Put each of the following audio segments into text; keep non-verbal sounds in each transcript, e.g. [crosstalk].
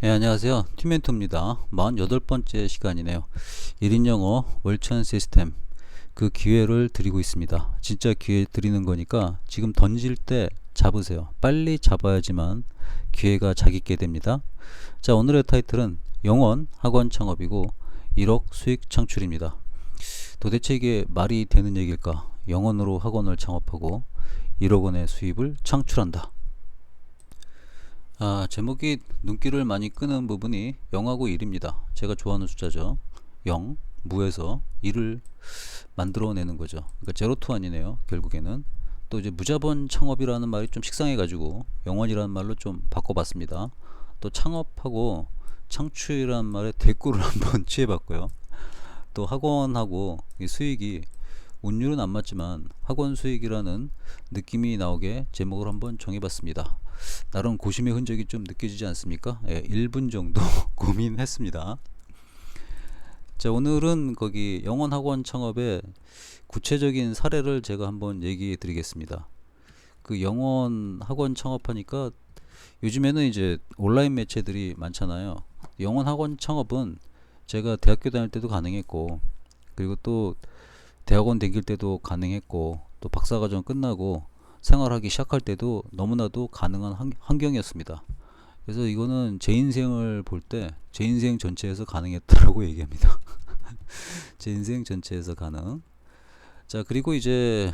네, 안녕하세요. 팀멘토입니다. 48번째 시간이네요. 1인 영어 월천 시스템 그 기회를 드리고 있습니다. 진짜 기회 드리는 거니까 지금 던질 때 잡으세요. 빨리 잡아야지만 기회가 자기게 됩니다. 자, 오늘의 타이틀은 영원 학원 창업이고 1억 수익 창출입니다. 도대체 이게 말이 되는 얘기일까? 영원으로 학원을 창업하고 1억 원의 수입을 창출한다. 아, 제목이 눈길을 많이 끄는 부분이 0하고 1입니다. 제가 좋아하는 숫자죠. 0, 무에서 1을 만들어내는 거죠. 그러니까 제로 투 원이네요. 결국에는. 또 이제 무자본 창업이라는 말이 좀 식상해가지고 영원이라는 말로 좀 바꿔봤습니다. 또 창업하고 창출이라는 말에 대꾸를 [laughs] 한번 취해봤고요. 또 학원하고 이 수익이 운율은 안 맞지만 학원 수익이라는 느낌이 나오게 제목을 한번 정해봤습니다. 나름 고심의 흔적이 좀 느껴지지 않습니까? 예, 1분 정도 [laughs] 고민했습니다. 자, 오늘은 거기 영원 학원 창업의 구체적인 사례를 제가 한번 얘기해 드리겠습니다. 그 영원 학원 창업하니까 요즘에는 이제 온라인 매체들이 많잖아요. 영원 학원 창업은 제가 대학교 다닐 때도 가능했고, 그리고 또 대학원 다닐 때도 가능했고, 또 박사과정 끝나고 생활하기 시작할 때도 너무나도 가능한 환, 환경이었습니다. 그래서 이거는 제 인생을 볼 때 제 인생 전체에서 가능했다라고 [laughs] 얘기합니다. [laughs] 제 인생 전체에서 가능. 자, 그리고 이제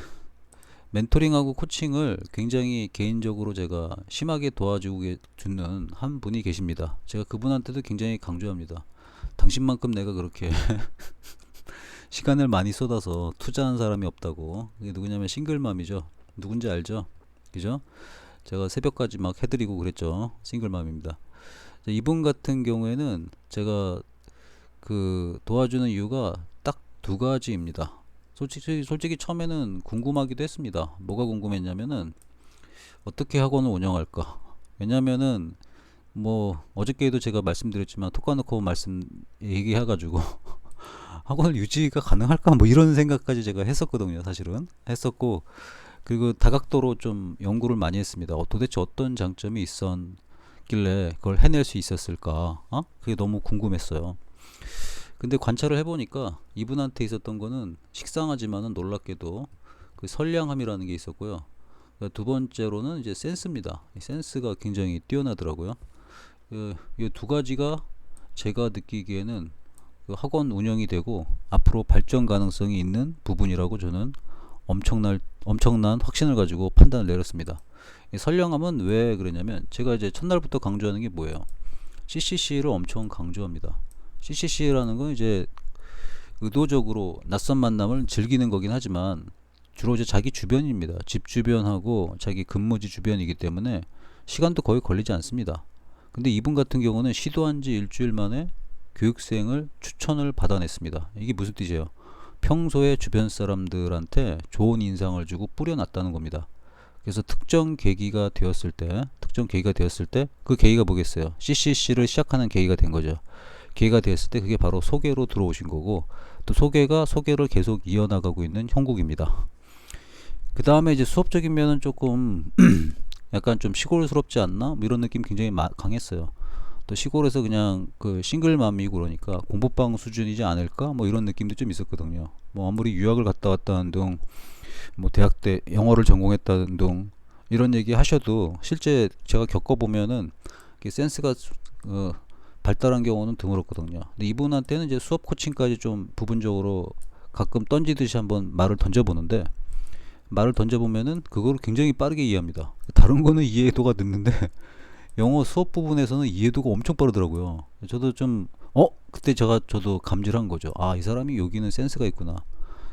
멘토링하고 코칭을 굉장히 개인적으로 제가 심하게 도와주고 주는 한 분이 계십니다. 제가 그분한테도 굉장히 강조합니다. 당신만큼 내가 그렇게 [laughs] 시간을 많이 쏟아서 투자한 사람이 없다고. 그게 누구냐면 싱글맘이죠. 누군지 알죠? 그죠? 제가 새벽까지 막 해드리고 그랬죠. 싱글맘입니다. 이분 같은 경우에는 제가 그 도와주는 이유가 딱 두 가지입니다. 솔직히 솔직히 처음에는 궁금하기도 했습니다. 뭐가 궁금했냐면은 어떻게 학원을 운영할까? 왜냐면은 뭐 어저께도 제가 말씀드렸지만 톡까놓고 말씀 얘기해가지고 [laughs] 학원 을 유지가 가능할까? 뭐 이런 생각까지 제가 했었거든요. 사실은 했었고 그리고 다각도로 좀 연구를 많이 했습니다. 어, 도대체 어떤 장점이 있었길래 그걸 해낼 수 있었을까? 어? 그게 너무 궁금했어요. 근데 관찰을 해보니까 이분한테 있었던 거는 식상하지만은 놀랍게도 그 선량함이라는 게 있었고요. 그러니까 두 번째로는 이제 센스입니다. 센스가 굉장히 뛰어나더라고요. 그, 이두 가지가 제가 느끼기에는 그 학원 운영이 되고 앞으로 발전 가능성이 있는 부분이라고 저는 엄청날 엄청난 확신을 가지고 판단을 내렸습니다. 이 선량함은 왜 그러냐면 제가 이제 첫날부터 강조하는 게 뭐예요? CCC를 엄청 강조합니다. CCC라는 건 이제 의도적으로 낯선 만남을 즐기는 거긴 하지만 주로 이제 자기 주변입니다. 집 주변하고 자기 근무지 주변이기 때문에 시간도 거의 걸리지 않습니다. 근데 이분 같은 경우는 시도한 지 일주일 만에 교육생을 추천을 받아냈습니다. 이게 무슨 뜻이에요? 평소에 주변 사람들한테 좋은 인상을 주고 뿌려놨다는 겁니다. 그래서 특정 계기가 되었을 때, 특정 계기가 되었을 때, 그 계기가 뭐겠어요? CCC를 시작하는 계기가 된 거죠. 계기가 되었을 때 그게 바로 소개로 들어오신 거고, 또 소개가 소개를 계속 이어나가고 있는 형국입니다. 그 다음에 이제 수업적인 면은 조금 [clears throat] 약간 좀 시골스럽지 않나? 뭐 이런 느낌 굉장히 강했어요. 또 시골에서 그냥 그 싱글맘이고 그러니까 공부방 수준이지 않을까 뭐 이런 느낌도 좀 있었거든요. 뭐 아무리 유학을 갔다 왔다는 등, 뭐 대학 때 영어를 전공했다는 등 이런 얘기 하셔도 실제 제가 겪어보면은 센스가 어, 발달한 경우는 드물었거든요. 근데 이분한테는 이제 수업 코칭까지 좀 부분적으로 가끔 던지듯이 한번 말을 던져보는데 말을 던져보면은 그거를 굉장히 빠르게 이해합니다. 다른 거는 이해도가 늦는데 영어 수업 부분에서는 이해도가 엄청 빠르더라고요. 저도 좀, 어? 그때 제가 저도 감질한 거죠. 아, 이 사람이 여기는 센스가 있구나.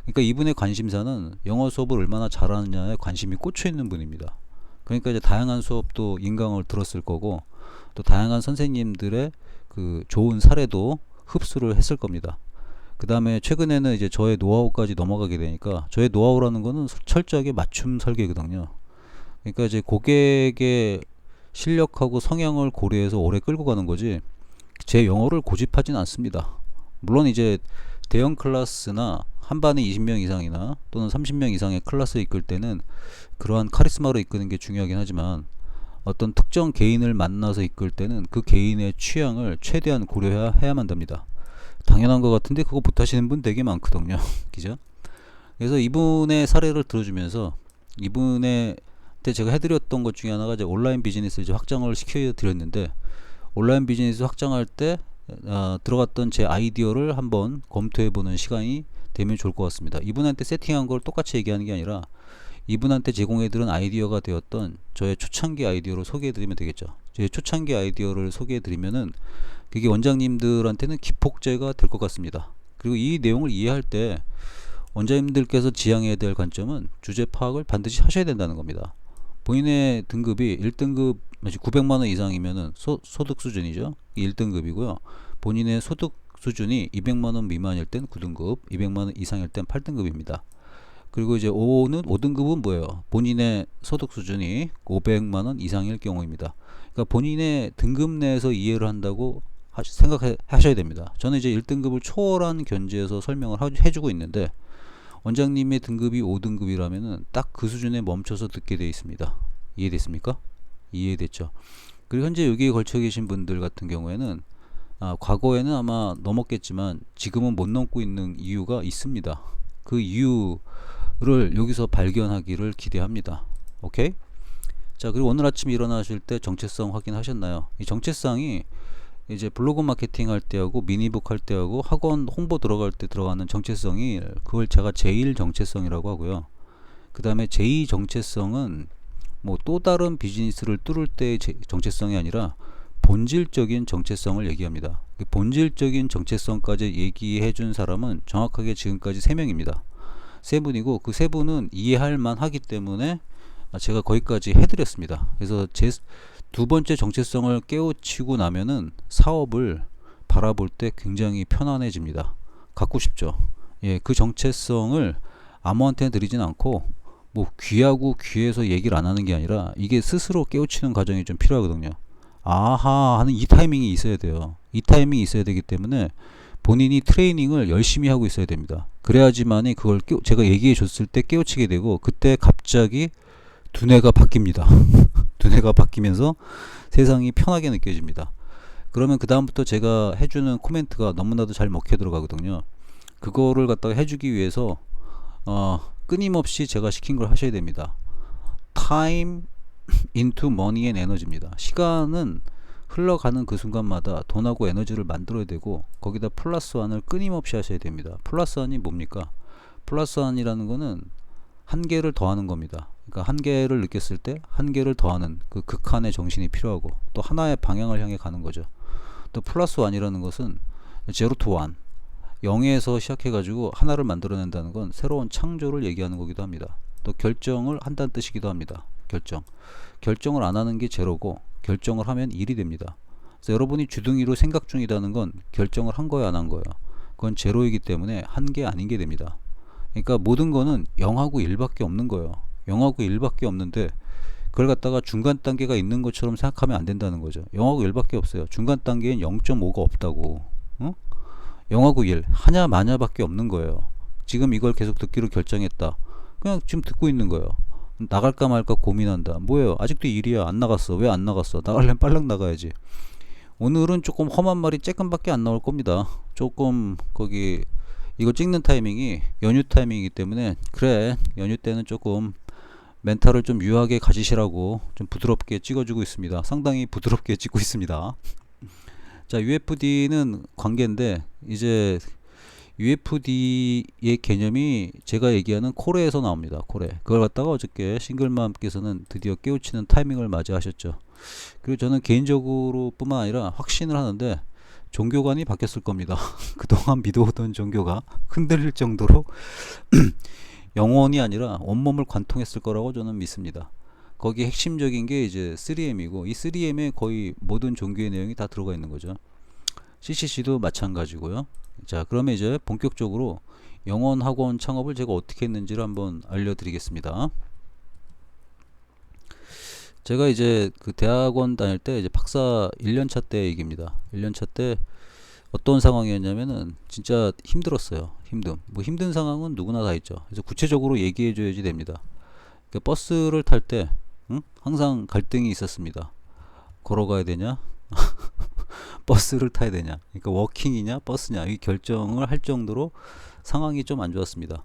그러니까 이분의 관심사는 영어 수업을 얼마나 잘하느냐에 관심이 꽂혀 있는 분입니다. 그러니까 이제 다양한 수업도 인강을 들었을 거고, 또 다양한 선생님들의 그 좋은 사례도 흡수를 했을 겁니다. 그 다음에 최근에는 이제 저의 노하우까지 넘어가게 되니까 저의 노하우라는 거는 철저하게 맞춤 설계거든요. 그러니까 이제 고객의 실력하고 성향을 고려해서 오래 끌고 가는 거지 제 영어를 고집하진 않습니다. 물론 이제 대형 클래스나 한 반에 20명 이상이나 또는 30명 이상의 클래스 이끌 때는 그러한 카리스마로 이끄는 게 중요하긴 하지만 어떤 특정 개인을 만나서 이끌 때는 그 개인의 취향을 최대한 고려해야만 됩니다. 당연한 것 같은데 그거 못하시는 분 되게 많거든요. [laughs] 그죠? 그래서 이분의 사례를 들어주면서 이분의 때 제가 해드렸던 것 중에 하나가 이제 온라인 비즈니스 이제 확장을 시켜드렸는데 온라인 비즈니스 확장할 때 어, 들어갔던 제 아이디어를 한번 검토해보는 시간이 되면 좋을 것 같습니다. 이분한테 세팅한 걸 똑같이 얘기하는 게 아니라 이분한테 제공해드린 아이디어가 되었던 저의 초창기 아이디어로 소개해드리면 되겠죠. 제 초창기 아이디어를 소개해드리면은 그게 원장님들한테는 기폭제가 될 것 같습니다. 그리고 이 내용을 이해할 때 원장님들께서 지향해야 될 관점은 주제 파악을 반드시 하셔야 된다는 겁니다. 본인의 등급이 1등급 900만 원 이상이면은 소, 소득 수준이죠. 1등급이고요. 본인의 소득 수준이 200만 원 미만일 땐 9등급, 200만 원 이상일 땐 8등급입니다. 그리고 이제 5는 5등급은 뭐예요? 본인의 소득 수준이 500만 원 이상일 경우입니다. 그러니까 본인의 등급 내에서 이해를 한다고 생각하셔야 됩니다. 저는 이제 1등급을 초월한 견지에서 설명을 해주고 있는데 원장님의 등급이 5등급이라면은 딱 그 수준에 멈춰서 듣게 되어 있습니다. 이해됐습니까? 이해됐죠? 그리고 현재 여기에 걸쳐 계신 분들 같은 경우에는 아, 과거에는 아마 넘었겠지만 지금은 못 넘고 있는 이유가 있습니다. 그 이유를 여기서 발견하기를 기대합니다. 오케이? 자, 그리고 오늘 아침 일어나실 때 정체성 확인하셨나요? 이 정체성이 이제 블로그 마케팅 할 때하고 미니북 할 때하고 학원 홍보 들어갈 때 들어가는 정체성이 그걸 제가 제1 정체성이라고 하고요. 그 다음에 제2 정체성은 뭐 또 다른 비즈니스를 뚫을 때의 정체성이 아니라 본질적인 정체성을 얘기합니다. 그 본질적인 정체성까지 얘기해 준 사람은 정확하게 지금까지 3명입니다. 세 분이고 그 세 분은 이해할 만하기 때문에 제가 거기까지 해드렸습니다. 그래서 제 두 번째 정체성을 깨우치고 나면은 사업을 바라볼 때 굉장히 편안해집니다. 갖고 싶죠. 예, 그 정체성을 아무한테 드리진 않고 뭐 귀하고 귀해서 얘기를 안 하는 게 아니라 이게 스스로 깨우치는 과정이 좀 필요하거든요. 아하 하는 이 타이밍이 있어야 돼요. 이 타이밍이 있어야 되기 때문에 본인이 트레이닝을 열심히 하고 있어야 됩니다. 그래야지만이 그걸 깨, 제가 얘기해 줬을 때 깨우치게 되고 그때 갑자기 두뇌가 바뀝니다. [laughs] 두뇌가 바뀌면서 세상이 편하게 느껴집니다. 그러면 그 다음부터 제가 해주는 코멘트가 너무나도 잘 먹혀 들어가거든요. 그거를 갖다가 해주기 위해서 어, 끊임없이 제가 시킨 걸 하셔야 됩니다. time into money and energy입니다. 시간은 흘러가는 그 순간마다 돈하고 에너지를 만들어야 되고 거기다 플러스 원을 끊임없이 하셔야 됩니다. 플러스 원이 뭡니까? 플러스 원이라는 거는 한 개를 더하는 겁니다. 그러니까 한 개를 느꼈을 때한 개를 더하는 그 극한의 정신이 필요하고 또 하나의 방향을 향해 가는 거죠. 또 플러스 원이라는 것은 제로 투 원. 0에서 시작해가지고 하나를 만들어낸다는 건 새로운 창조를 얘기하는 거기도 합니다. 또 결정을 한다는 뜻이기도 합니다. 결정. 결정을 안 하는 게 제로고 결정을 하면 일이 됩니다. 그래서 여러분이 주둥이로 생각 중이라는 건 결정을 한 거야 안 한 거야. 그건 제로이기 때문에 한 게 아닌 게 됩니다. 그러니까 모든 거는 0하고 1밖에 없는 거예요. 0하고 1밖에 없는데 그걸 갖다가 중간 단계가 있는 것처럼 생각하면 안 된다는 거죠. 0하고 1밖에 없어요. 중간 단계엔 0.5가 없다고. 어? 0하고 1 하냐 마냐밖에 없는 거예요. 지금 이걸 계속 듣기로 결정했다. 그냥 지금 듣고 있는 거예요. 나갈까 말까 고민한다. 뭐예요? 아직도 일이야. 안 나갔어. 왜 안 나갔어? 나갈려면 빨랑 나가야지. 오늘은 조금 험한 말이 쬐끔밖에 안 나올 겁니다. 조금 거기 이거 찍는 타이밍이 연휴 타이밍이기 때문에 그래 연휴 때는 조금 멘탈을 좀 유하게 가지시라고 좀 부드럽게 찍어주고 있습니다. 상당히 부드럽게 [laughs] 찍고 있습니다. 자 UFD는 관계인데 이제 UFD의 개념이 제가 얘기하는 코레에서 나옵니다. 코레. 그걸 갖다가 어저께 싱글맘께서는 드디어 깨우치는 타이밍을 맞이하셨죠. 그리고 저는 개인적으로 뿐만 아니라 확신을 하는데 종교관이 바뀌었을 겁니다. [laughs] 그동안 믿어오던 종교가 흔들릴 정도로 [clears throat] 영원이 아니라 온몸을 관통했을 거라고 저는 믿습니다. 거기 핵심적인 게 이제 3M이고 이 3M에 거의 모든 종교의 내용이 다 들어가 있는 거죠. CCC도 마찬가지고요. 자, 그러면 이제 본격적으로 영원 학원 창업을 제가 어떻게 했는지를 한번 알려드리겠습니다. 제가 이제 그 대학원 다닐 때 이제 박사 1년차 때 얘기입니다. 1년차 때 어떤 상황이었냐면은 진짜 힘들었어요. 힘듦. 뭐 힘든 상황은 누구나 다 있죠. 그래서 구체적으로 얘기해 줘야지 됩니다. 그 버스를 탈때 응? 항상 갈등이 있었습니다. 걸어가야 되냐? [laughs] 버스를 타야 되냐? 그러니까 워킹이냐, 버스냐? 이 결정을 할 정도로 상황이 좀 안 좋았습니다.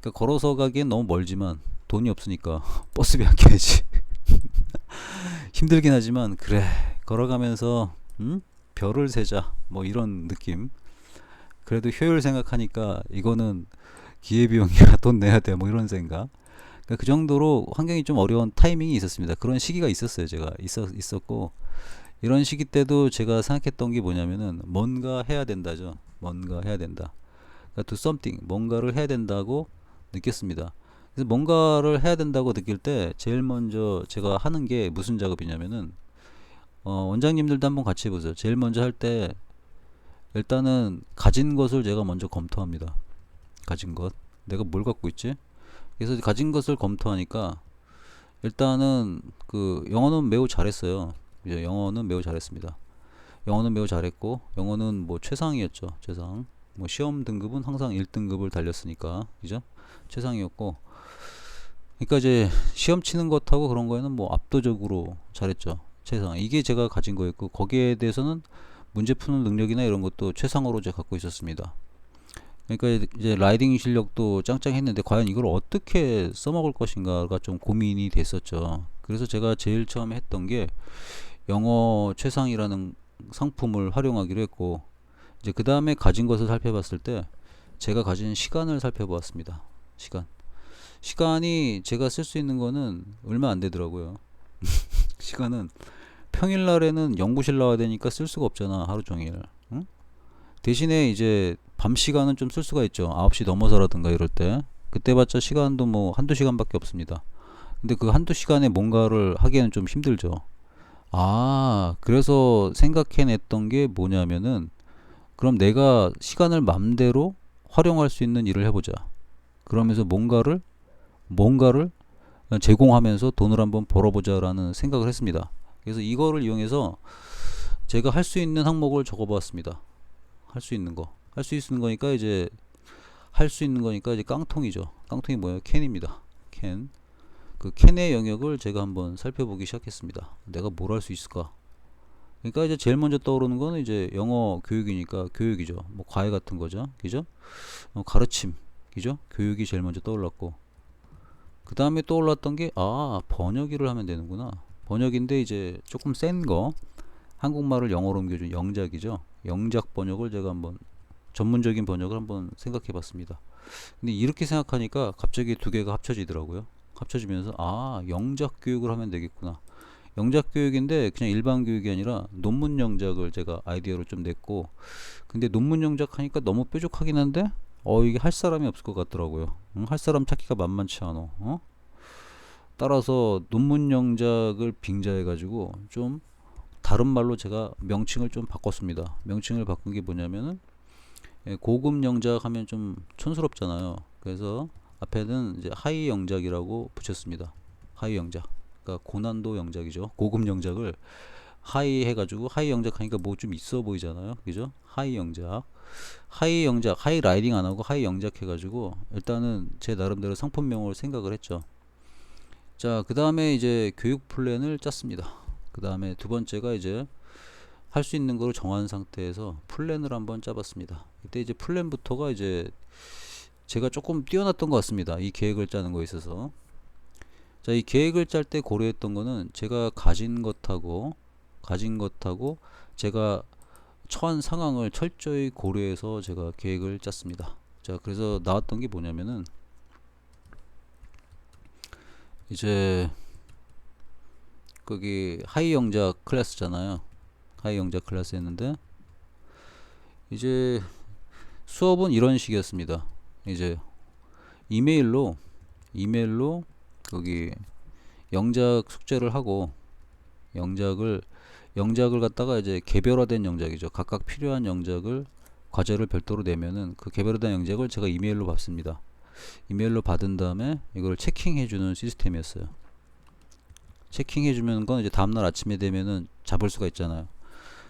그러니까 걸어서 가기엔 너무 멀지만 돈이 없으니까 [laughs] 버스비 아껴야지. [laughs] 힘들긴 하지만 그래 걸어가면서 음? 별을 세자 뭐 이런 느낌. 그래도 효율 생각하니까 이거는 기회비용이야 [laughs] 돈 내야 돼 뭐 이런 생각. 그러니까 그 정도로 환경이 좀 어려운 타이밍이 있었습니다. 그런 시기가 있었어요. 제가 있었 있었고 이런 시기 때도 제가 생각했던 게 뭐냐면은 뭔가 해야 된다죠. 뭔가 해야 된다. 그러니까 do something 뭔가를 해야 된다고 느꼈습니다. 그래서 뭔가를 해야 된다고 느낄 때 제일 먼저 제가 하는 게 무슨 작업이냐면은 어, 원장님들도 한번 같이 해보세요. 제일 먼저 할 때 일단은 가진 것을 제가 먼저 검토합니다. 가진 것. 내가 뭘 갖고 있지? 그래서 가진 것을 검토하니까 일단은 그 영어는 매우 잘했어요. 이제 영어는 매우 잘했습니다. 영어는 매우 잘했고 영어는 뭐 최상이었죠. 최상. 뭐 시험 등급은 항상 1등급을 달렸으니까 그죠? 최상이었고 그러니까 이제 시험 치는 것하고 그런 거에는 뭐 압도적으로 잘했죠. 최상. 이게 제가 가진 거였고 거기에 대해서는 문제 푸는 능력이나 이런 것도 최상으로 제가 갖고 있었습니다. 그러니까 이제 라이딩 실력도 짱짱했는데 과연 이걸 어떻게 써먹을 것인가가 좀 고민이 됐었죠. 그래서 제가 제일 처음에 했던 게 영어 최상이라는 상품을 활용하기로 했고 이제 그 다음에 가진 것을 살펴봤을 때 제가 가진 시간을 살펴보았습니다. 시간. 시간이 제가 쓸 수 있는 거는 얼마 안 되더라고요. [laughs] 시간은 평일날에는 연구실 나와야 되니까 쓸 수가 없잖아 하루 종일. 응? 대신에 이제 밤 시간은 좀 쓸 수가 있죠. 9시 넘어서라든가 이럴 때. 그때 봤자 시간도 뭐 한두 시간밖에 없습니다. 근데 그 한두 시간에 뭔가를 하기에는 좀 힘들죠. 아, 그래서 생각해냈던 게 뭐냐면은 그럼 내가 시간을 맘대로 활용할 수 있는 일을 해보자. 그러면서 뭔가를 뭔가를 제공하면서 돈을 한번 벌어보자라는 생각을 했습니다. 그래서 이거를 이용해서 제가 할 수 있는 항목을 적어보았습니다. 할 수 있는 거. 할 수 있는 거니까 이제 할 수 있는 거니까 이제 깡통이죠. 깡통이 뭐예요? 캔입니다. 캔. 그 캔의 영역을 제가 한번 살펴보기 시작했습니다. 내가 뭘 할 수 있을까? 그러니까 이제 제일 먼저 떠오르는 거는 이제 영어 교육이니까 교육이죠. 뭐 과외 같은 거죠. 그죠? 어, 가르침. 그죠? 교육이 제일 먼저 떠올랐고 그 다음에 떠올랐던 게 아 번역 일을 하면 되는구나. 번역인데 이제 조금 센 거. 한국말을 영어로 옮겨준 영작이죠. 영작 번역을 제가 한번 전문적인 번역을 한번 생각해 봤습니다. 근데 이렇게 생각하니까 갑자기 두 개가 합쳐지더라고요. 합쳐지면서 아 영작 교육을 하면 되겠구나. 영작 교육인데 그냥 일반 교육이 아니라 논문 영작을 제가 아이디어로 좀 냈고 근데 논문 영작 하니까 너무 뾰족하긴 한데 어 이게 할 사람이 없을 것 같더라고요. 응? 할 사람 찾기가 만만치 않아. 어? 따라서 논문 영작을 빙자해 가지고 좀 다른 말로 제가 명칭을 좀 바꿨습니다. 명칭을 바꾼 게 뭐냐면은 예, 고급 영작 하면 좀 촌스럽잖아요. 그래서 앞에는 이제 하이 영작이라고 붙였습니다. 하이 영작. 그러니까 고난도 영작이죠. 고급 영작을 하이 해가지고 하이 영작 하니까 뭐 좀 있어 보이잖아요. 그죠? 하이 영작. 하이 영작, 하이 라이딩 안 하고 하이 영작 해가지고 일단은 제 나름대로 상품명을 생각을 했죠. 자, 그 다음에 이제 교육 플랜을 짰습니다. 그 다음에 두 번째가 이제 할 수 있는 거를 정한 상태에서 플랜을 한번 짜봤습니다. 이때 이제 플랜부터가 이제 제가 조금 뛰어났던 것 같습니다. 이 계획을 짜는 거에 있어서. 자, 이 계획을 짤 때 고려했던 거는 제가 가진 것하고 가진 것하고 제가 처한 상황을 철저히 고려해서 제가 계획을 짰습니다. 자, 그래서 나왔던 게 뭐냐면은 이제 거기 하이 영작 클래스잖아요. 하이 영작 클래스였는데 이제 수업은 이런 식이었습니다. 이제 이메일로 이메일로 거기 영작 숙제를 하고 영작을 영작을 갖다가 이제 개별화된 영작이죠. 각각 필요한 영작을 과제를 별도로 내면은 그 개별화된 영작을 제가 이메일로 받습니다. 이메일로 받은 다음에 이걸 체킹해 주는 시스템이었어요. 체킹해 주는 건 이제 다음날 아침에 되면은 잡을 수가 있잖아요.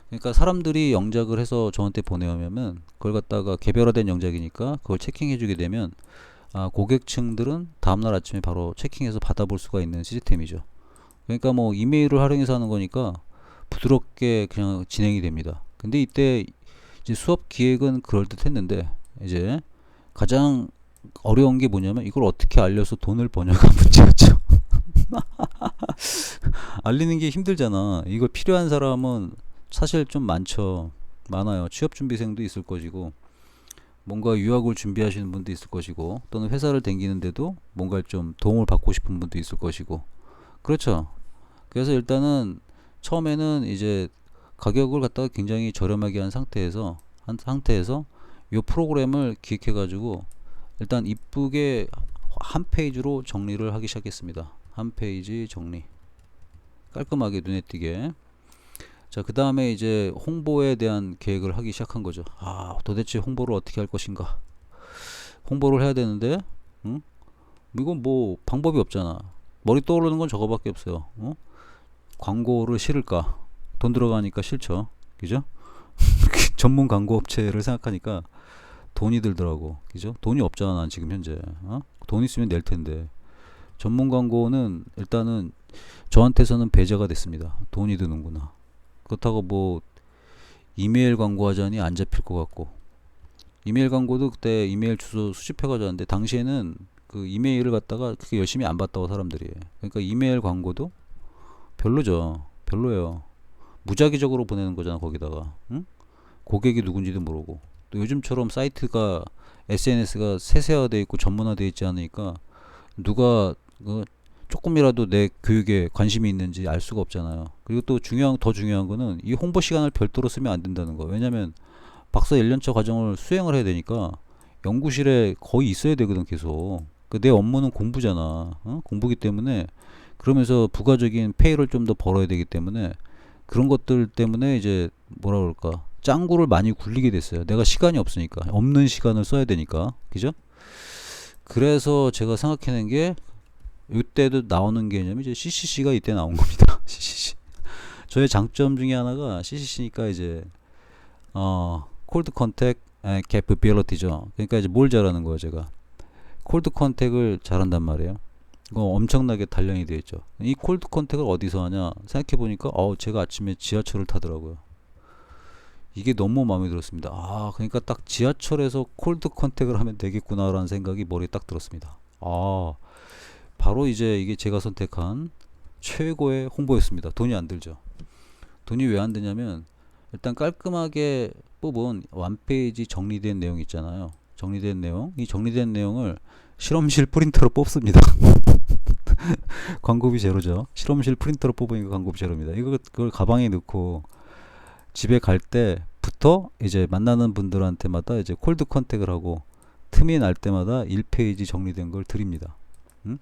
그러니까 사람들이 영작을 해서 저한테 보내오면 그걸 갖다가 개별화된 영작이니까 그걸 체킹해 주게 되면 아, 고객층들은 다음날 아침에 바로 체킹해서 받아볼 수가 있는 시스템이죠. 그러니까 뭐 이메일을 활용해서 하는 거니까 부드럽게 그냥 진행이 됩니다. 근데 이때 이제 수업 기획은 그럴 듯 했는데 이제 가장 어려운 게 뭐냐면 이걸 어떻게 알려서 돈을 버냐가 [laughs] 문제였죠. [laughs] 알리는 게 힘들잖아. 이걸 필요한 사람은 사실 좀 많죠. 많아요. 취업 준비생도 있을 것이고 뭔가 유학을 준비하시는 분도 있을 것이고 또는 회사를 다니는데도 뭔가 좀 도움을 받고 싶은 분도 있을 것이고 그렇죠. 그래서 일단은 처음에는 이제 가격을 갖다가 굉장히 저렴하게 한 상태에서 한 상태에서 이 프로그램을 기획해 가지고 일단 이쁘게 한 페이지로 정리를 하기 시작했습니다. 한 페이지 정리 깔끔하게 눈에 띄게 자, 그 다음에 이제 홍보에 대한 계획을 하기 시작한 거죠. 아, 도대체 홍보를 어떻게 할 것인가? 홍보를 해야 되는데, 응? 이건 뭐 방법이 없잖아. 머리 떠오르는 건 저거밖에 없어요. 어? 광고를 실을까? 돈 들어가니까 싫죠. 그죠? [laughs] 전문 광고 업체를 생각하니까 돈이 들더라고. 그죠? 돈이 없잖아, 난 지금 현재. 어? 돈 있으면 낼 텐데. 전문 광고는 일단은 저한테서는 배제가 됐습니다. 돈이 드는구나. 그렇다고 뭐 이메일 광고 하자니 안 잡힐 것 같고 이메일 광고도 그때 이메일 주소 수집해 가자는데 당시에는 그 이메일을 갖다가 그렇게 열심히 안 봤다고 사람들이 그러니까 이메일 광고도 별로죠 별로예요 무작위적으로 보내는 거잖아 거기다가 응? 고객이 누군지도 모르고 또 요즘처럼 사이트가 SNS가 세세화돼 있고 전문화돼 있지 않으니까 누가 그 조금이라도 내 교육에 관심이 있는지 알 수가 없잖아요. 그리고 또 중요한 더 중요한 거는 이 홍보 시간을 별도로 쓰면 안 된다는 거. 왜냐면 박사 1년차 과정을 수행을 해야 되니까 연구실에 거의 있어야 되거든 계속. 그 내 업무는 공부잖아. 어? 공부기 때문에 그러면서 부가적인 페이를 좀 더 벌어야 되기 때문에 그런 것들 때문에 이제 뭐라 그럴까 짱구를 많이 굴리게 됐어요. 내가 시간이 없으니까 없는 시간을 써야 되니까 그죠? 그래서 제가 생각해낸 게 이때도 나오는 개념이 이제 CCC가 이때 나온 겁니다. [laughs] CCC. 저의 장점 중에 하나가 CCC니까 이제 어 콜드 컨택 capability죠. 그러니까 이제 뭘 잘하는 거예요, 제가. 콜드 컨택을 잘한단 말이에요. 이거 엄청나게 단련이 되어 있죠. 이 콜드 컨택을 어디서 하냐? 생각해 보니까 어 제가 아침에 지하철을 타더라고요. 이게 너무 마음에 들었습니다. 아, 그러니까 딱 지하철에서 콜드 컨택을 하면 되겠구나라는 생각이 머리에 딱 들었습니다. 아, 바로 이제 이게 제가 선택한 최고의 홍보였습니다. 돈이 안 들죠. 돈이 왜 안 드냐면 일단 깔끔하게 뽑은 완페이지 정리된 내용 있잖아요. 정리된 내용. 이 정리된 내용을 실험실 [laughs] 프린터로 뽑습니다. [laughs] 광고비 제로죠. 실험실 프린터로 뽑으니까 광고비 제로입니다. 이거 그걸 가방에 넣고 집에 갈 때부터 이제 만나는 분들한테마다 이제 콜드 컨택을 하고 틈이 날 때마다 1페이지 정리된 걸 드립니다. 음?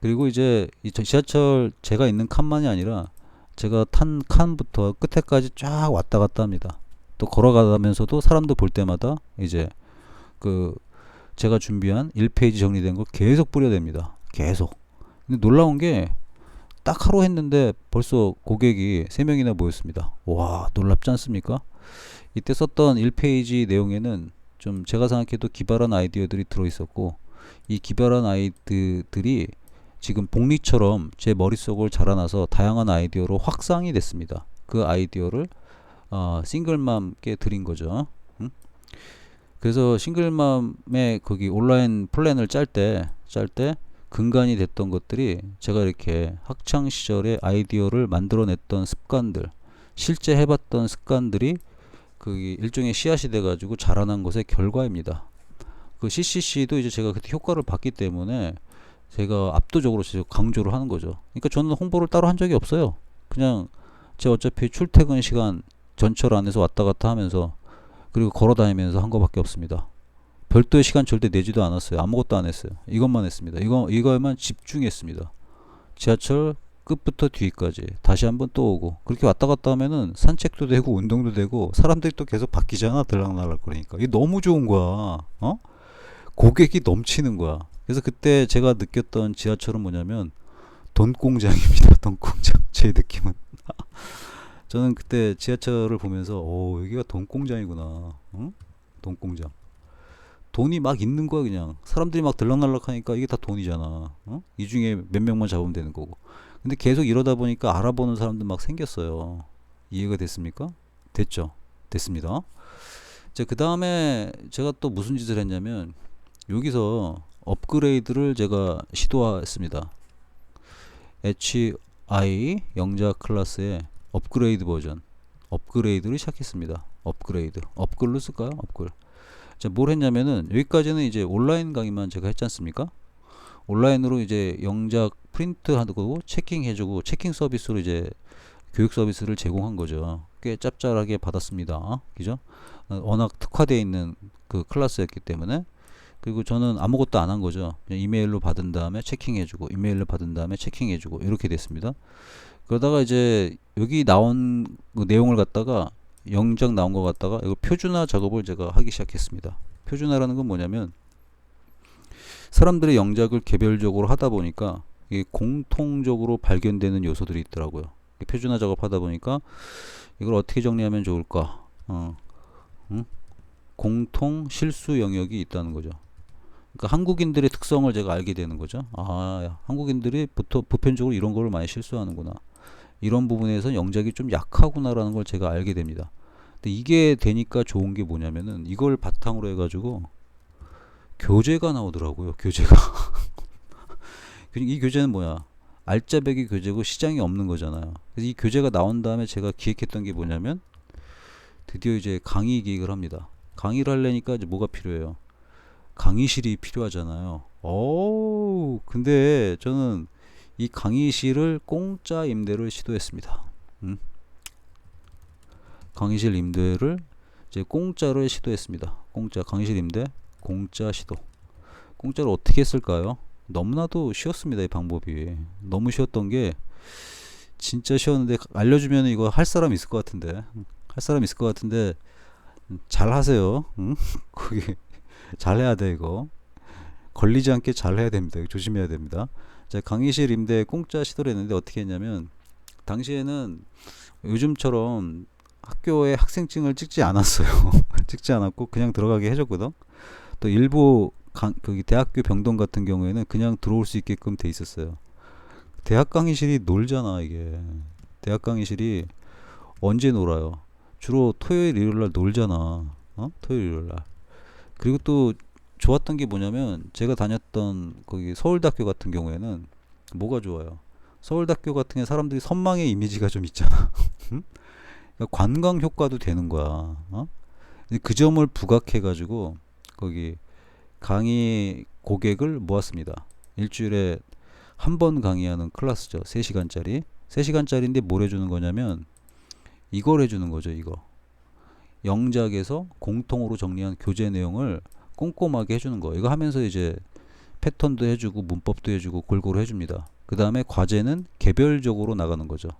그리고 이제 이 지하철 제가 있는 칸만이 아니라 제가 탄 칸부터 끝에까지 쫙 왔다 갔다 합니다. 또 걸어가면서도 사람도 볼 때마다 이제 그 제가 준비한 1페이지 정리된 걸 계속 뿌려댑니다. 계속. 근데 놀라운 게 딱 하루 했는데 벌써 고객이 3명이나 모였습니다. 와, 놀랍지 않습니까? 이때 썼던 1페이지 내용에는 좀 제가 생각해도 기발한 아이디어들이 들어 있었고 이 기발한 아이디들이 지금 복리처럼 제 머릿속을 자라나서 다양한 아이디어로 확산이 됐습니다. 그 아이디어를 어, 싱글맘께 드린 거죠. 응? 그래서 싱글맘의 거기 온라인 플랜을 짤 때 짤때 근간이 됐던 것들이 제가 이렇게 학창 시절에 아이디어를 만들어냈던 습관들, 실제 해봤던 습관들이 그 일종의 씨앗이 돼가지고 자라난 것의 결과입니다. 그 CCC도 이제 제가 그때 효과를 봤기 때문에 제가 압도적으로 제가 강조를 하는 거죠. 그러니까 저는 홍보를 따로 한 적이 없어요. 그냥 제가 어차피 출퇴근 시간 전철 안에서 왔다 갔다 하면서 그리고 걸어 다니면서 한 거밖에 없습니다. 별도의 시간 절대 내지도 않았어요. 아무것도 안 했어요. 이것만 했습니다. 이거 이거에만 집중했습니다. 지하철 끝부터 뒤까지 다시 한번 또 오고 그렇게 왔다 갔다 하면은 산책도 되고 운동도 되고 사람들이 또 계속 바뀌잖아 들락날락 그러니까 이게 너무 좋은 거야 어 고객이 넘치는 거야 그래서 그때 제가 느꼈던 지하철은 뭐냐면 돈 공장입니다 돈 공장 [laughs] 제 느낌은 [laughs] 저는 그때 지하철을 보면서 오 여기가 돈 공장이구나 응? 돈 공장 돈이 막 있는 거야 그냥 사람들이 막 들락날락 하니까 이게 다 돈이잖아 어? 이 중에 몇 명만 잡으면 되는 거고 근데 계속 이러다 보니까 알아보는 사람도 막 생겼어요. 이해가 됐습니까? 됐죠? 됐습니다. 자, 그 다음에 제가 또 무슨 짓을 했냐면 여기서 업그레이드를 제가 시도했습니다. HI 영자 클래스의 업그레이드 버전 업그레이드를 시작했습니다. 업그레이드 업글로 쓸까요? 업글 자, 뭘 했냐면은 여기까지는 이제 온라인 강의만 제가 했지 않습니까? 온라인으로 이제 영작 프린트 하고 체킹 해주고 체킹 서비스로 이제 교육 서비스를 제공한 거죠. 꽤 짭짤하게 받았습니다. 그죠? 어, 워낙 특화되어 있는 그 클래스였기 때문에 그리고 저는 아무것도 안 한 거죠. 이메일로 받은 다음에 체킹해주고 이메일로 받은 다음에 체킹해주고 이렇게 됐습니다. 그러다가 이제 여기 나온 그 내용을 갖다가 영장 나온 거 갖다가 이거 표준화 작업을 제가 하기 시작했습니다. 표준화라는 건 뭐냐면 사람들의 영작을 개별적으로 하다 보니까 공통적으로 발견되는 요소들이 있더라고요. 표준화 작업하다 보니까 이걸 어떻게 정리하면 좋을까? 어, 응? 공통 실수 영역이 있다는 거죠. 그러니까 한국인들의 특성을 제가 알게 되는 거죠. 아, 야, 한국인들이 보통 보편적으로 이런 거를 많이 실수하는구나. 이런 부분에서 영작이 좀 약하구나라는 걸 제가 알게 됩니다. 근데 이게 되니까 좋은 게 뭐냐면은 이걸 바탕으로 해가지고 교재가 나오더라고요. 교재가. [laughs] 이 교재는 뭐야? 알짜배기 교재고 시장이 없는 거잖아요. 그래서 이 교재가 나온 다음에 제가 기획했던 게 뭐냐면 드디어 이제 강의 기획을 합니다. 강의를 하려니까 이제 뭐가 필요해요? 강의실이 필요하잖아요. 오, 근데 저는 이 강의실을 공짜 임대를 시도했습니다. 음? 강의실 임대를 이제 공짜로 시도했습니다. 공짜 강의실 임대 공짜 시도. 공짜로 어떻게 했을까요? 너무나도 쉬웠습니다. 이 방법이 너무 쉬웠던 게 진짜 쉬웠는데 알려주면 이거 할 사람 있을 것 같은데 할 사람 있을 것 같은데 잘 하세요. 응? 거기 [laughs] 잘 해야 돼 이거 걸리지 않게 잘 해야 됩니다. 조심해야 됩니다. 자 강의실 임대 공짜 시도를 했는데 어떻게 했냐면 당시에는 요즘처럼 학교에 학생증을 찍지 않았어요. [laughs] 찍지 않았고 그냥 들어가게 해줬거든. 또 일부 강, 거기 대학교 병동 같은 경우에는 그냥 들어올 수 있게끔 돼 있었어요. 대학 강의실이 놀잖아 이게. 대학 강의실이 언제 놀아요? 주로 토요일 일요일 날 놀잖아. 어? 토요일 일요일 날. 그리고 또 좋았던 게 뭐냐면 제가 다녔던 거기 서울대학교 같은 경우에는 뭐가 좋아요? 서울대학교 같은 게 사람들이 선망의 이미지가 좀 있잖아. [laughs] 그러니까 관광 효과도 되는 거야. 어? 그 점을 부각해 가지고 거기 강의 고객을 모았습니다. 일주일에 한 번 강의하는 클래스죠. 3시간짜리. 3시간짜리인데 뭘 해주는 거냐면 이걸 해주는 거죠. 이거. 영작에서 공통으로 정리한 교재 내용을 꼼꼼하게 해주는 거. 이거 하면서 이제 패턴도 해주고 문법도 해주고 골고루 해줍니다. 그 다음에 과제는 개별적으로 나가는 거죠.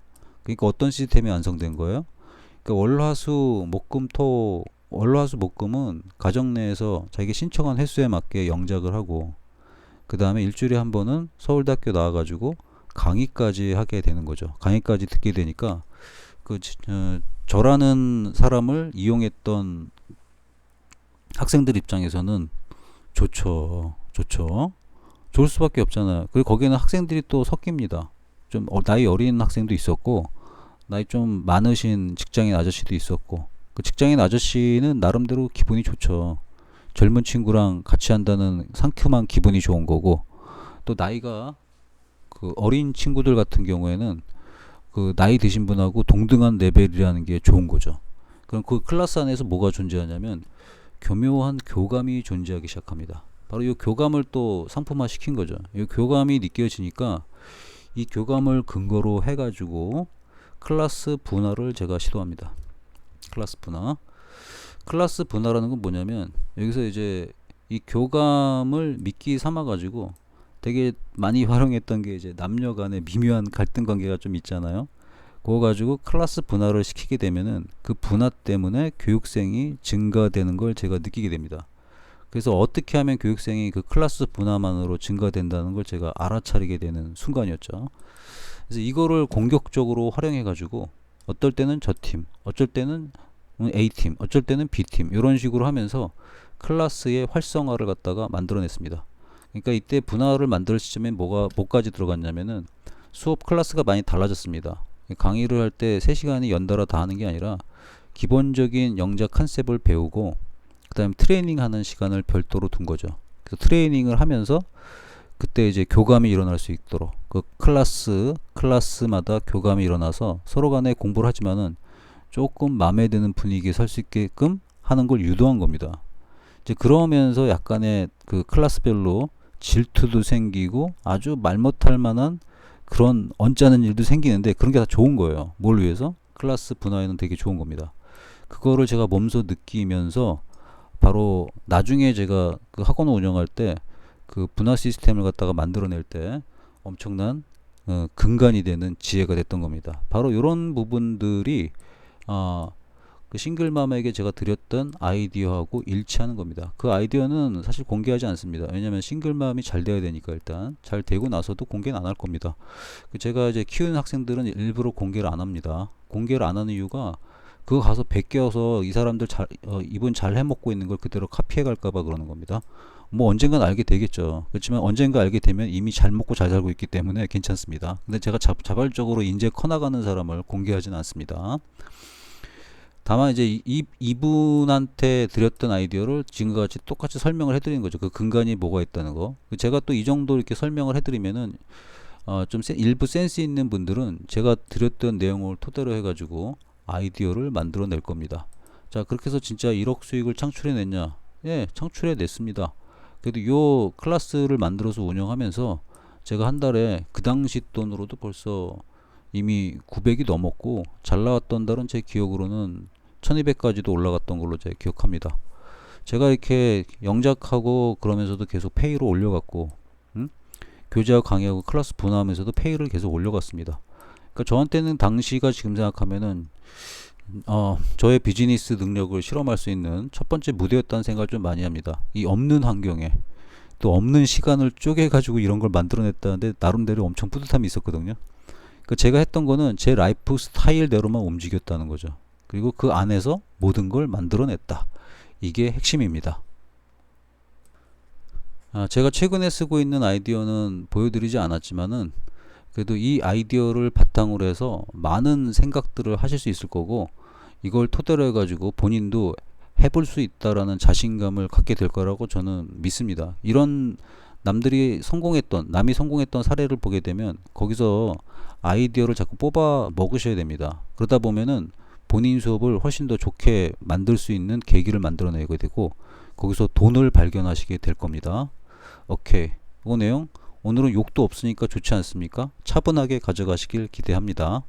그러니까 어떤 시스템이 완성된 거예요? 그러니까 월화수 목금토 월화수 목금은 가정 내에서 자기 신청한 횟수에 맞게 영작을 하고 그 다음에 일주일에 한 번은 서울대학교 나와가지고 강의까지 하게 되는 거죠. 강의까지 듣게 되니까 그 어, 저라는 사람을 이용했던 학생들 입장에서는 좋죠. 좋죠. 좋을 수밖에 없잖아요. 그리고 거기는 학생들이 또 섞입니다. 좀 어, 나이 어린 학생도 있었고 나이 좀 많으신 직장인 아저씨도 있었고 그 직장인 아저씨는 나름대로 기분이 좋죠. 젊은 친구랑 같이 한다는 상큼한 기분이 좋은 거고 또 나이가 그 어린 친구들 같은 경우에는 그 나이 드신 분하고 동등한 레벨이라는 게 좋은 거죠. 그럼 그 클래스 안에서 뭐가 존재하냐면 교묘한 교감이 존재하기 시작합니다. 바로 이 교감을 또 상품화 시킨 거죠. 이 교감이 느껴지니까 이 교감을 근거로 해가지고 클래스 분할을 제가 시도합니다. 클래스 분할. 클래스 분할하는 건 뭐냐면 여기서 이제 이 교감을 미끼 삼아 가지고 되게 많이 활용했던 게 이제 남녀 간의 미묘한 갈등 관계가 좀 있잖아요. 그거 가지고 클래스 분할을 시키게 되면은 그 분화 때문에 교육생이 증가되는 걸 제가 느끼게 됩니다. 그래서 어떻게 하면 교육생이 그 클래스 분화만으로 증가된다는 걸 제가 알아차리게 되는 순간이었죠. 그래서 이거를 공격적으로 활용해 가지고 어떨 때는 저 팀, 어쩔 때는 A팀, 어쩔 때는 B팀 이런 식으로 하면서 클래스의 활성화를 갖다가 만들어냈습니다. 그러니까 이때 분할을 만들 시점에 뭐가 뭐까지 들어갔냐면은 수업 클래스가 많이 달라졌습니다. 강의를 할 때 3시간이 연달아 다 하는 게 아니라 기본적인 영작 컨셉을 배우고 그 다음에 트레이닝 하는 시간을 별도로 둔 거죠. 그래서 트레이닝을 하면서 그때 이제 교감이 일어날 수 있도록 그 클래스 클래스마다 교감이 일어나서 서로 간에 공부를 하지만은 조금 마음에 드는 분위기에 설 수 있게끔 하는 걸 유도한 겁니다. 이제 그러면서 약간의 그 클래스별로 질투도 생기고 아주 말 못할 만한 그런 언짢은 일도 생기는데 그런 게 다 좋은 거예요. 뭘 위해서? 클래스 분화에는 되게 좋은 겁니다. 그거를 제가 몸소 느끼면서 바로 나중에 제가 그 학원을 운영할 때 그 분화 시스템을 갖다가 만들어낼 때 엄청난 어, 근간이 되는 지혜가 됐던 겁니다. 바로 이런 부분들이 어, 그 싱글맘에게 제가 드렸던 아이디어하고 일치하는 겁니다. 그 아이디어는 사실 공개하지 않습니다. 왜냐하면 싱글맘이 잘 돼야 되니까 일단 잘 되고 나서도 공개는 안 할 겁니다. 그 제가 이제 키우는 학생들은 일부러 공개를 안 합니다. 공개를 안 하는 이유가 그거 가서 베껴서 이 사람들 잘 어, 이분 잘 해먹고 있는 걸 그대로 카피해 갈까봐 그러는 겁니다. 뭐 언젠간 알게 되겠죠. 그렇지만 언젠가 알게 되면 이미 잘 먹고 잘 살고 있기 때문에 괜찮습니다. 근데 제가 자, 자발적으로 인제 커나가는 사람을 공개하지는 않습니다. 다만 이제 이, 이- 이분한테 드렸던 아이디어를 지금과 같이 똑같이 설명을 해드리는 거죠. 그 근간이 뭐가 있다는 거. 제가 또 이 정도 이렇게 설명을 해드리면은 어, 좀 센- 일부 센스 있는 분들은 제가 드렸던 내용을 토대로 해가지고 아이디어를 만들어낼 겁니다. 자 그렇게 해서 진짜 1억 수익을 창출해냈냐? 예, 창출해냈습니다. 그래도 요 클래스를 만들어서 운영하면서 제가 한 달에 그 당시 돈으로도 벌써 이미 900이 넘었고 잘 나왔던 달은 제 기억으로는 1200까지도 올라갔던 걸로 제가 기억합니다. 제가 이렇게 영작하고 그러면서도 계속 페이로 올려갔고 응? 교재하고 강의하고 클래스 분화하면서도 페이를 계속 올려갔습니다. 그러니까 저한테는 당시가 지금 생각하면은 어, 저의 비즈니스 능력을 실험할 수 있는 첫 번째 무대였다는 생각을 좀 많이 합니다. 이 없는 환경에 또 없는 시간을 쪼개 가지고 이런 걸 만들어냈다는데 나름대로 엄청 뿌듯함이 있었거든요. 그 제가 했던 거는 제 라이프 스타일대로만 움직였다는 거죠. 그리고 그 안에서 모든 걸 만들어냈다. 이게 핵심입니다. 아, 제가 최근에 쓰고 있는 아이디어는 보여드리지 않았지만은 그래도 이 아이디어를 바탕으로 해서 많은 생각들을 하실 수 있을 거고 이걸 토대로 해가지고 본인도 해볼 수 있다라는 자신감을 갖게 될 거라고 저는 믿습니다. 이런 남들이 성공했던 남이 성공했던 사례를 보게 되면 거기서 아이디어를 자꾸 뽑아 먹으셔야 됩니다. 그러다 보면은 본인 수업을 훨씬 더 좋게 만들 수 있는 계기를 만들어내게 되고 거기서 돈을 발견하시게 될 겁니다. 오케이. 이 내용 오늘은 욕도 없으니까 좋지 않습니까? 차분하게 가져가시길 기대합니다.